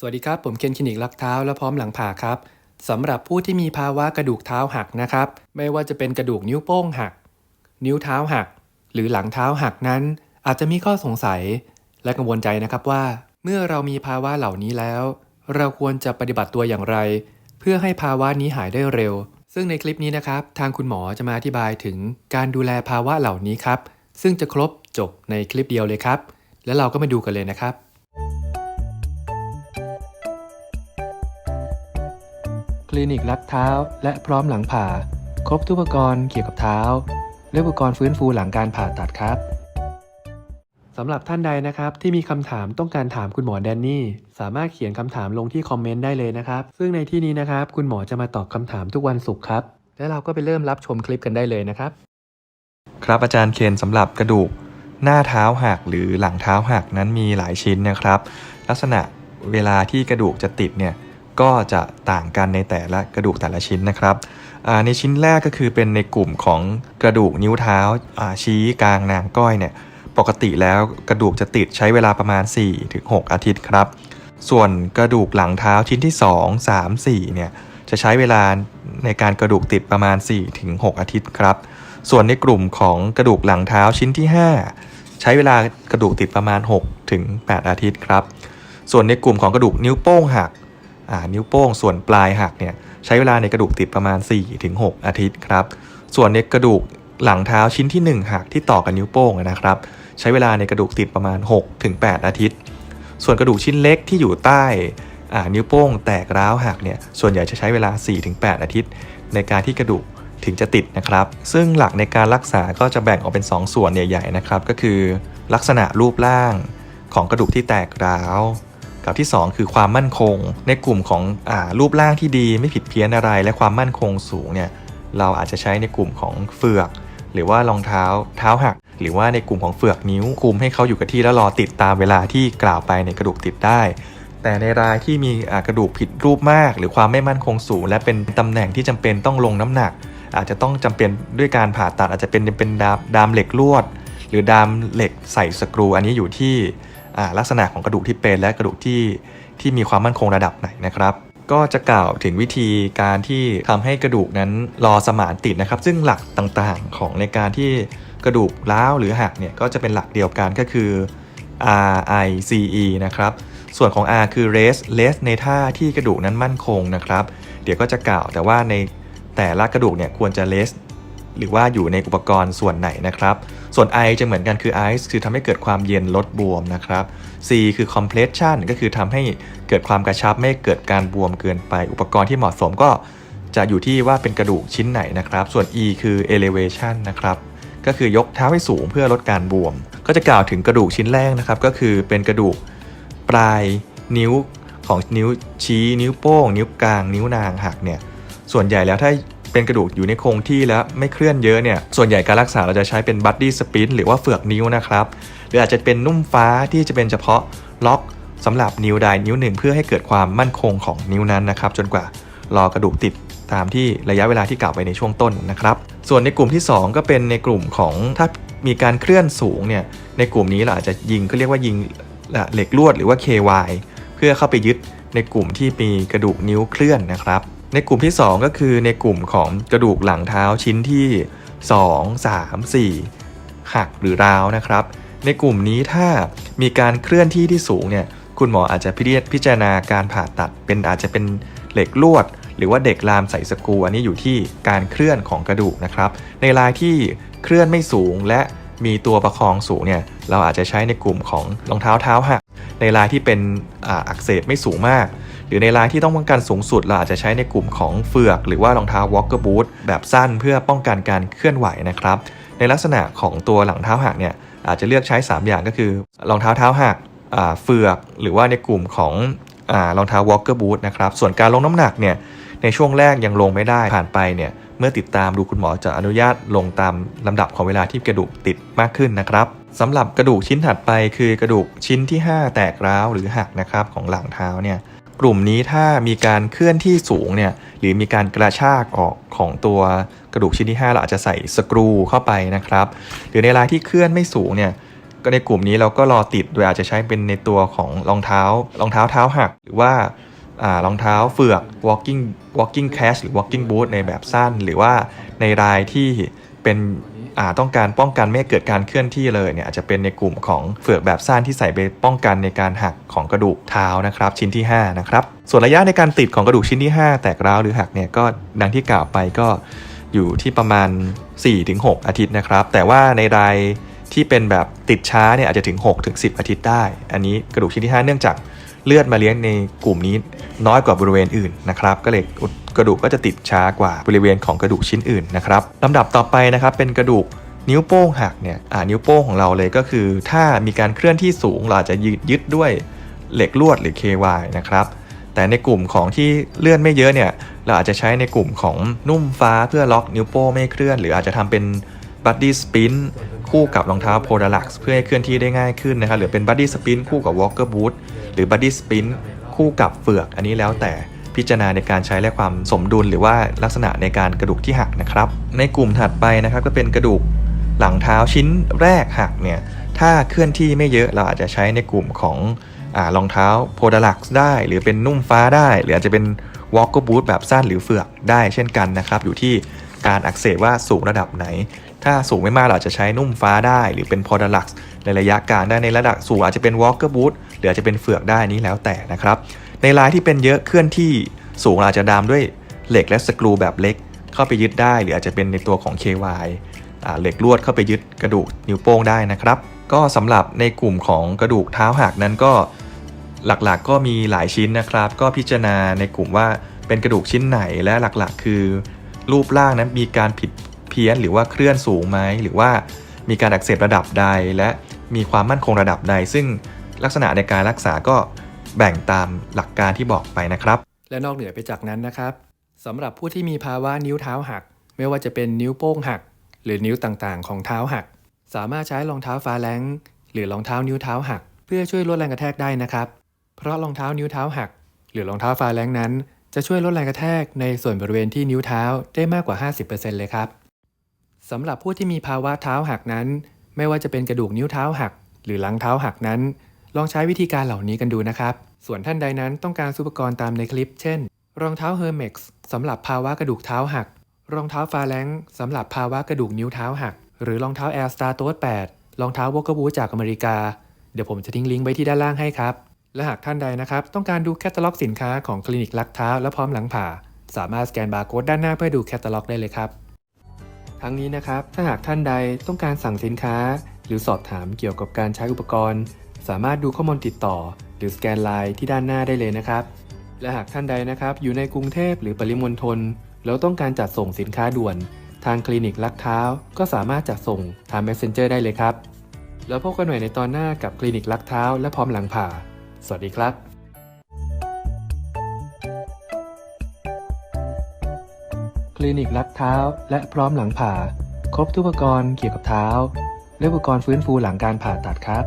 สวัสดีครับ ผมเคนคลินิกลักเท้าและพร้อมหลังผ่าครับสำหรับผู้ที่มีภาวะกระดูกเท้าหักนะครับ ไม่ว่าจะเป็นกระดูกนิ้วโป้งหัก นิ้วเท้าหัก หรือหลังเท้าหักนั้น อาจจะมีข้อสงสัย และกังวลใจนะครับว่า เมื่อเรามีภาวะเหล่านี้แล้ว เราควรจะปฏิบัติตัวอย่างไร เพื่อให้ภาวะนี้หายได้เร็ว ซึ่งในคลิปนี้นะครับ ทางคุณหมอจะมาอธิบายถึงการดูแลภาวะเหล่านี้ครับ ซึ่งจะครบจบในคลิปเดียวเลยครับ แล้วเราก็มาดูกันเลยนะครับ ลินิกรักเท้า และพร้อมหลังผ่า ครบทุกอุปกรณ์เกี่ยวกับเท้า และอุปกรณ์ฟื้นฟูหลังการผ่าตัดครับสำหรับท่านใดนะครับที่มีคำถามต้องการถามคุณหมอแดนนี่ สามารถเขียนคำถามลงที่คอมเมนต์ได้เลยนะครับ ซึ่งในที่นี้นะครับ คุณหมอจะมาตอบคำถามทุกวันศุกร์ครับ และเราก็ไปเริ่มรับชมคลิปกันได้เลยนะครับ ครับอาจารย์เคนสำหรับกระดูกหน้าเท้าหักหรือหลังเท้าหักนั้นมีหลายชิ้นนะครับ ลักษณะเวลาที่กระดูกจะติดเนี่ย ก็จะต่างกันในแต่ละกระดูกแต่ละชิ้นนะครับในชิ้นแรกก็คือเป็นในกลุ่มของกระดูกนิ้วเท้าชี้กลางนางก้อยเนี่ยปกติแล้วกระดูกจะติดใช้เวลาประมาณ 4-6 อาทิตย์ครับ ส่วนกระดูกหลังเท้าชิ้นที่ 2 3 4เนี่ยจะใช้เวลาในการกระดูกติดประมาณ 4-6 อาทิตย์ครับ ส่วนในกลุ่มของกระดูกหลังเท้าชิ้นที่ 5 ใช้เวลากระดูกติดประมาณ6ถึง8อาทิตย์ครับ ส่วนในกลุ่มของกระดูกนิ้วโป้งหัก นิ้วโป้งส่วนปลายหักเนี่ยใช้เวลาในกระดูกติดประมาณ4ถึง6อาทิตย์ครับ ส่วนในกระดูกหลังเท้าชิ้นที่ 1 หักที่ต่อกับนิ้วโป้งนะครับ ใช้เวลาในกระดูกติดประมาณ6ถึง8อาทิตย์ ส่วนกระดูกชิ้นเล็กที่อยู่ใต้านิ้วโป้งแตกร้าวหักเนี่ยส่วนใหญ่จะใช้เวลา 4-8 อาทิตย์ ในการที่กระดูกถึงจะติดนะครับ ซึ่งหลักในการรักษาก็จะแบ่งออกเป็น 2 ส่วนใหญ่ๆนะครับ ก็คือ ลักษณะรูปร่างของกระดูกที่แตกร้าว กับที่ 2 คือความมั่นคง ในกลุ่มของอรูปร่างที่ดีไม่ผิดเพี้ยนอะไร และความมั่นคงสูงเนี่ยเราอาจจะใช้ในกลุ่มของเฟือก หรือว่ารองเท้าเท้าหัก หรือว่าในกลุ่มของเฟือกนิ้วคุมให้เขาอยู่กับที่แล้วรอติดตามเวลาที่กล่าวไปในกระดูกติดได้ แต่ในรายที่มีกระดูกผิดรูปมาก หรือความไม่มั่นคงสูง และเป็นตำแหน่งที่จำเป็นต้องลงน้ำหนัก อาจจะต้องจำเป็นด้วยการผ่าตัดอาจจะเป็นเป็นดามดามเหล็กลวด หรือดามเหล็กใส่สกรู อันนี้อยู่ที่ ลักษณะของกระดูกที่เป็นและกระดูกที่ที่มีความมั่นคงระดับไหนนะครับ ก็จะกล่าวถึงวิธีการที่ทำให้กระดูกนั้นรอสมานติดนะครับ ซึ่งหลักต่างๆของในการที่กระดูกร้าวหรือหักเนี่ยก็จะเป็นหลักเดียวกันก็คือ R I C E นะครับ ส่วนของ R คือ rest rest ในท่าที่กระดูกนั้นมั่นคงนะครับ เดี๋ยวก็จะกล่าวแต่ว่าในแต่ละกระดูกเนี่ยควรจะ rest หรือว่าอยู่ในอุปกรณ์ส่วนไหนนะครับ ส่วน I จะเหมือนกันคือ ice คือทำให้เกิดความเย็นลดบวมนะครับ C คือ compression ก็คือทำให้เกิดความกระชับไม่เกิดการบวมเกินไป อุปกรณ์ที่เหมาะสมก็จะอยู่ที่ว่าเป็นกระดูกชิ้นไหนนะครับ ส่วน E คือ elevation นะครับ ก็คือยกเท้าให้สูงเพื่อลดการบวม ก็จะกล่าวถึงกระดูกชิ้นแรกนะครับ ก็คือเป็นกระดูกปลายนิ้วของนิ้วชี้นิ้วโป้ง นิ้วกลางนิ้วนางหักเนี่ยส่วนใหญ่แล้วถ้า เป็นกระดูกอยู่ในโครงที่แล้วไม่เคลื่อนเยอะเนี่ยส่วนใหญ่การรักษาเราจะใช้เป็นบัดดี้สปินหรือว่าเฟือกนิ้วนะครับ หรืออาจจะเป็นนุ่มฟ้าที่จะเป็นเฉพาะล็อกสำหรับนิ้วใดนิ้วหนึ่งเพื่อให้เกิดความมั่นคงของนิ้วนั้นนะครับ จนกว่ารอกระดูกติดตามที่ระยะเวลาที่กล่าวไปในช่วงต้นนะครับ ส่วนในกลุ่มที่ 2 ก็เป็นในกลุ่มของถ้ามีการเคลื่อนสูงเนี่ยในกลุ่มนี้เราอาจจะยิงก็เรียกว่ายิงเหล็กลวดหรือว่า KY เพื่อเข้าไปยึดในกลุ่มที่มีกระดูกนิ้วเคลื่อนนะครับ ในกลุ่มที่ 2 ก็คือในกลุ่มของกระดูกหลังเท้าชิ้นที่ 2 3 4 หักหรือร้าวนะครับ ในกลุ่มนี้ถ้ามีการเคลื่อนที่ที่สูงเนี่ยคุณหมออาจจะพิจพิจารณาการผ่าตัดเป็นอาจจะเป็นเหล็กลวด หรือว่าเด็กลามใส่สกูอันนี้อยู่ที่การเคลื่อนของกระดูกนะครับ ในรายที่เคลื่อนไม่สูงและมีตัวประคองสูงเนี่ยเราอาจจะใช้ในกลุ่มของรองเท้าเท้าหักในรายที่เป็นออักเสบไม่สูงมาก หรือในรายที่ต้องป้องกันสูงสุดเราอาจจะใช้ในกลุ่มของเฟือก หรือว่ารองเท้า walker boot แบบสั้นเพื่อป้องกันการเคลื่อนไหวนะครับ ในลักษณะของตัวหลังเท้าหักเนี่ยอาจจะเลือกใช้ 3 อย่างก็คือรองเท้าเท้าหักเฟือก หรือว่าในกลุ่มของรองเท้า walker boot นะครับส่วนการลงน้ำหนักเนี่ยในช่วงแรกยังลงไม่ได้ผ่านไปเนี่ยเมื่อติดตามดูคุณหมอจะอนุญาตลงตามลำดับของเวลาที่กระดูกติดมากขึ้นนะครับสำหรับกระดูกชิ้นถัดไปคือกระดูกชิ้นที่ 5 แตกร้าวหรือหักนะครับของหลังเท้าเนี่ย กลุ่มนี้ถ้ามีการเคลื่อนที่สูงเนี่ยหรือมีการกระชากออกของตัวกระดูกชิ้นที่ 5 เราอาจจะใส่สกรูเข้าไปนะครับ หรือในรายที่เคลื่อนไม่สูงเนี่ยก็ในกลุ่มนี้เราก็รอติดโดยอาจจะใช้เป็นในตัวของรองเท้ารองเท้าเท้าหัก หรือว่ารองเท้าเฟือก walking walking cash หรือ walking boot ในแบบสั้น หรือว่าในรายที่เป็น ต้องการป้องกันไม่ให้เกิดการเคลื่อนที่เลยเนี่ยอาจจะเป็นในกลุ่มของเฟือกแบบสั้นที่ใส่ไปป้องกันในการหักของกระดูกเท้านะครับชิ้นที่5นะครับส่วนระยะในการติดของกระดูกชิ้นที่ 5 แตกร้าวหรือหักเนี่ยก็ดังที่กล่าวไปก็อยู่ที่ประมาณ 4-6 อาทิตย์นะครับ แต่ว่าในรายที่เป็นแบบติดช้าเนี่ยอาจจะถึง 6-10 อาทิตย์ได้ อันนี้กระดูกชิ้นที่ 5 เนื่องจาก เลือดมาเลี้ยงในกลุ่มนี้น้อยกว่าบริเวณอื่นนะครับก็เลยกระดูกก็จะติดช้ากว่าบริเวณของกระดูกชิ้นอื่นนะครับลำดับต่อไปนะครับเป็นกระดูกนิ้วโป้งหักเนี่ยอ่านิ้วโป้งของเราเลยก็คือ ถ้ามีการเคลื่อนที่สูงเราอาจจะยึดยึดด้วยเหล็กลวดหรือ KY นะครับแต่ในกลุ่มของที่เลื่อนไม่เยอะเนี่ยเราอาจจะใช้ในกลุ่มของนุ่มฟ้าเพื่อล็อกนิ้วโป้งไม่เคลื่อน หรืออาจจะทำเป็นบัดดี้สปินคู่กับรองเท้าโพดาลักเพื่อให้เคลื่อนที่ได้ง่ายขึ้นนะครับหรือเป็นบัดดี้สปินคู่กับวอล์กเกอร์บูท รือบัดดี้สปินคู่กับเฟือก อันนี้แล้วแต่พิจารณาในการใช้และความสมดุลหรือว่าลักษณะในการกระดูกที่หักนะครับ ในกลุ่มถัดไปนะครับก็เป็นกระดูกหลังเท้าชิ้นแรกหักเนี่ยถ้าเคลื่อนที่ไม่เยอะเราอาจจะใช้ในกลุ่มของรองเท้าโพดาลักได้ หรือเป็นนุ่มฟ้าได้ หรืออาจจะเป็นวอล์กเกอร์บูทแบบสั้นหรือเฟือกได้เช่นกันนะครับ อยู่ที่การอักเสบว่าสูงระดับไหน ถ้าสูงไม่มากเราจะใช้นุ่มฟ้าได้ หรือเป็นโพดาลัก ในระยะกลางได้ในระดับสูงอาจจะเป็นวอล์กเกอร์บูทหรืออาจจะเป็นเฟือกได้นี้แล้วแต่นะครับ ในลายที่เป็นเยอะเคลื่อนที่สูงอาจจะดามด้วยเหล็กและสกรูแบบเล็กเข้าไปยึดได้ หรืออาจจะเป็นในตัวของ KY เหล็กลวดเข้าไปยึดกระดูกนิ้วโป้งได้นะครับ ก็สำหรับในกลุ่มของกระดูกเท้าหักนั้นก็หลักๆก็มีหลายชิ้นนะครับ ก็พิจารณาในกลุ่มว่าเป็นกระดูกชิ้นไหนและหลักๆ คือ รูปร่างนั้นมีการผิดเพี้ยนหรือว่าเคลื่อนสูงไหมหรือว่ามีการอักเสบระดับใดและ มีความมั่นคงระดับใด ซึ่งลักษณะในการรักษาก็แบ่งตามหลักการที่บอกไปนะครับ และนอกเหนือไปจากนั้นนะครับสำหรับผู้ที่มีภาวะนิ้วเท้าหัก ไม่ว่าจะเป็นนิ้วโป้งหัก หรือนิ้วต่างๆ ของเท้าหัก สามารถใช้รองเท้าฟ้าแลงหรือรองเท้านิ้วเท้าหัก เพื่อช่วยลดแรงกระแทกได้นะครับ เพราะรองเท้านิ้วเท้าหัก หรือรองเท้าฟ้าแลงนั้น จะช่วยลดแรงกระแทกในส่วนบริเวณที่นิ้วเท้าได้มากกว่า 50%เลยครับสำหรับผู้ที่มีภาวะเท้าหักนั้น ไม่ว่าจะเป็นกระดูกนิ้วเท้าหัก หรือหลังเท้าหักนั้น ลองใช้วิธีการเหล่านี้กันดูนะครับ ส่วนท่านใดนั้นต้องการซุปกรณ์ตามในคลิป เช่น รองเท้า Hermex สำหรับภาวะกระดูกเท้าหัก รองเท้าฟาแลงสำหรับภาวะกระดูกนิ้วเท้าหัก หรือรองเท้า Air Star t o 8รองเท้าวอ k ก r b o o t จากอเมริกา เดี๋ยวผมจะทิ้งลิงก์ไว้ที่ด้านล่างให้ครับ และหากท่านใดนะครับต้องการดูแคตตาล็อกสินค้าของคลินิกลักเท้าและพร้อมหลังผ่า สามารถสแกนบาร์โค้ดด้านหน้าเพื่อดูแคตตาล็อกได้เลยครับ ทั้งนี้นะครับ ถ้าหากท่านใดต้องการสั่งสินค้า หรือสอบถามเกี่ยวกับการใช้อุปกรณ์ สามารถดูข้อมูลติดต่อ หรือสแกนไลน์ที่ด้านหน้าได้เลยนะครับ และหากท่านใดนะครับ อยู่ในกรุงเทพหรือปริมณฑลแล้วต้องการจัดส่งสินค้าด่วน ทางคลินิกลักเท้า ก็สามารถจัดส่งทาง Messenger ได้เลยครับ แล้วพบกันใหม่ในตอนหน้ากับคลินิกลักเท้า และพร้อมหลังผ่า สวัสดีครับ คลินิกลักเท้า และพร้อมหลังผ่า ครบทุกอุปกรณ์เกี่ยวกับเท้า และอุปกรณ์ฟื้นฟูหลังการผ่าตัดครับ